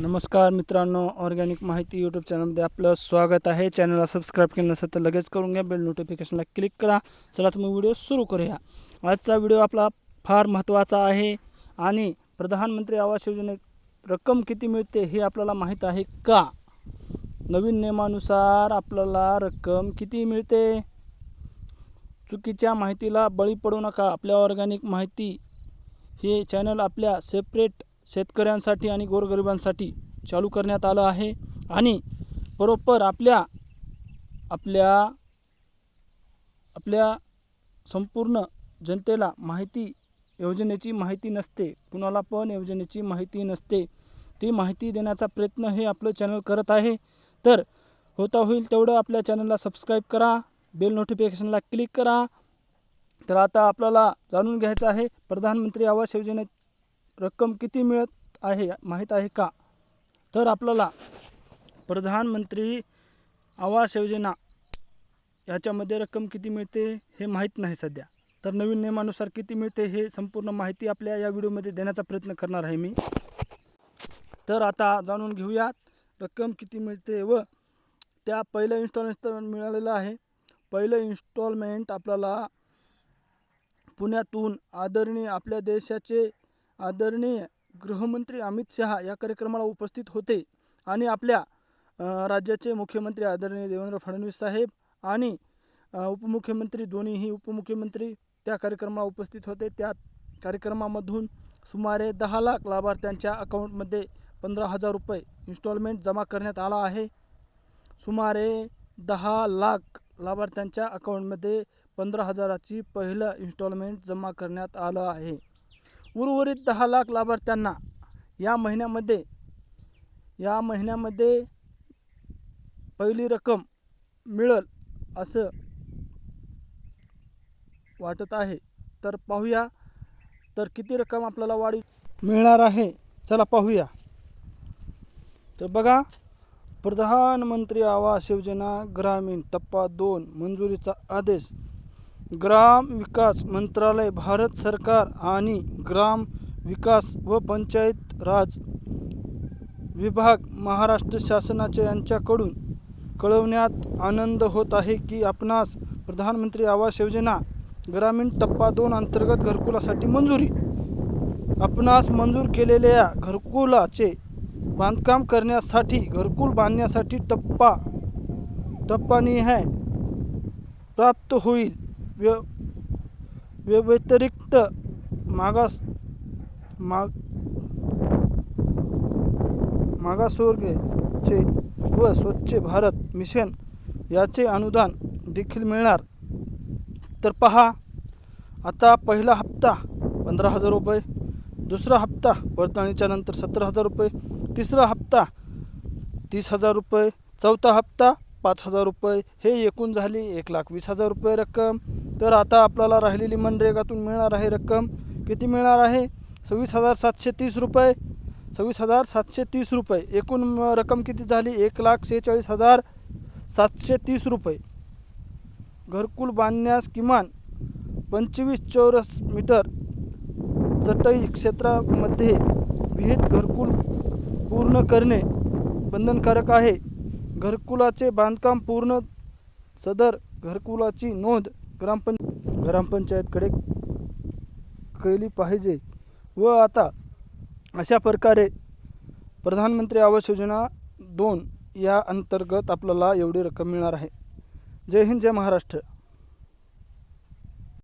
नमस्कार मित्रांनो ऑर्गॅनिक माहिती यूट्यूब चॅनलमध्ये आपलं स्वागत आहे. चॅनलला सबस्क्राईब केलं नसेल तर लगेच करून घ्या बेल नोटिफिकेशनला क्लिक करा. चला तुम्ही व्हिडिओ सुरू करूया. आजचा व्हिडिओ आपला फार महत्त्वाचा आहे आणि प्रधानमंत्री आवास योजनेत रक्कम किती मिळते हे आपल्याला माहीत आहे का? नवीन नियमानुसार आपल्याला रक्कम किती मिळते? चुकीच्या माहितीला बळी पडू नका. आपल्या ऑर्गॅनिक माहिती हे चॅनल आपल्या सेपरेट शेतकऱ्यांसाठी आणि गोरगरिबांसाठी चालू करण्यात आलं आहे. आणि बरोबर आपल्या आपल्या आपल्या संपूर्ण जनतेला माहिती योजनेची माहिती नसते. कुणाला पण योजनेची माहिती नसते. ती माहिती देण्याचा प्रयत्न हे आपलं चॅनल करत आहे. तर होता होईल तेवढं आपल्या चॅनलला सबस्क्राईब करा. बेल नोटिफिकेशनला क्लिक करा. तर आता आपल्याला जाणून घ्यायचं आहे प्रधानमंत्री आवास योजनेत रक्कम किती मिळत आहे माहीत आहे का? तर आपल्याला प्रधानमंत्री आवास योजना याच्यामध्ये रक्कम किती मिळते हे माहीत नाही सध्या. तर नवीन नियमानुसार किती मिळते हे संपूर्ण माहिती आपल्या या व्हिडिओमध्ये देण्याचा प्रयत्न करणार आहे मी. तर आता जाणून घेऊयात रक्कम किती मिळते व त्या पहिलं इन्स्टॉलमेंट मिळालेलं आहे. पहिलं इन्स्टॉलमेंट आपल्याला पुण्यातून आदरणीय आपल्या देशाचे आदरणीय गृहमंत्री अमित शहा या कार्यक्रमाला उपस्थित होते आणि आपल्या राज्याचे मुख्यमंत्री आदरणीय देवेंद्र फडणवीस साहेब आणि उपमुख्यमंत्री दोन्हीही उपमुख्यमंत्री त्या कार्यक्रमाला उपस्थित होते. त्या कार्यक्रमामधून सुमारे दहा लाख लाभार्थ्यांच्या अकाउंटमध्ये पंधरा हजार रुपये इन्स्टॉलमेंट जमा करण्यात आला आहे. सुमारे दहा लाख लाभार्थ्यांच्या अकाउंटमध्ये पंधरा हजाराची पहिलं इन्स्टॉलमेंट जमा करण्यात आलं आहे. उर्वरित दहा लाख लाभार्थ्यांना या महिन्यामध्ये या महिन्यामध्ये पहिली रक्कम मिळेल असं वाटत आहे. तर पाहूया तर किती रक्कम आपल्याला वाढी मिळणार आहे? चला पाहूया. तर बघा प्रधानमंत्री आवास योजना ग्रामीण टप्पा दोन मंजुरीचा आदेश ग्राम विकास मंत्रालय भारत सरकार आणि ग्राम विकास व पंचायत राज विभाग महाराष्ट्र शासनाच्या यांच्याकडून कळवण्यात आनंद होत आहे की आपणास प्रधानमंत्री आवास योजना ग्रामीण टप्पा दोन अंतर्गत घरकुलासाठी मंजुरी आपणास मंजूर केलेल्या घरकुलाचे बांधकाम करण्यासाठी घरकुल बांधण्यासाठी टप्पा टप्पानिहाय प्राप्त होईल. व्य व्य व्यतिरिक्त मागास माग मागासवर्गचे व स्वच्छ भारत मिशन याचे अनुदान देखील मिळणार. तर पहा आता पहिला हप्ता पंधरा हजार रुपये दुसरा हप्ता पडताळणीच्या नंतर सतरा हजार रुपये तिसरा हप्ता तीस हजार रुपये चौथा हप्ता पाच हजार रुपये. हे एकूण झाली एक लाख वीस हजार रुपये रक्कम. तर आता आपल्याला राहिलेली मनरेगातून मिळणार आहे रक्कम. किती मिळणार आहे? सव्वीस हजार सातशे तीस रुपये. सव्वीस हजार सातशे तीस रुपये. एकूण म- रक्कम किती झाली? एक लाख सेहेचाळीस हजार सातशे तीस रुपये. घरकुल बांधण्यास किमान पंचवीस चौरस मीटर चटई क्षेत्रामध्ये विहित घरकुल पूर्ण करणे बंधनकारक आहे. घरकुलाचे बांधकाम पूर्ण सदर घरकुलाची नोंद ग्रामपं ग्रामपंचायतकडे केली पाहिजे. व आता अशा प्रकारे प्रधानमंत्री आवास योजना दोन या अंतर्गत आपल्याला एवढी रक्कम मिळणार आहे. जय हिंद जय महाराष्ट्र.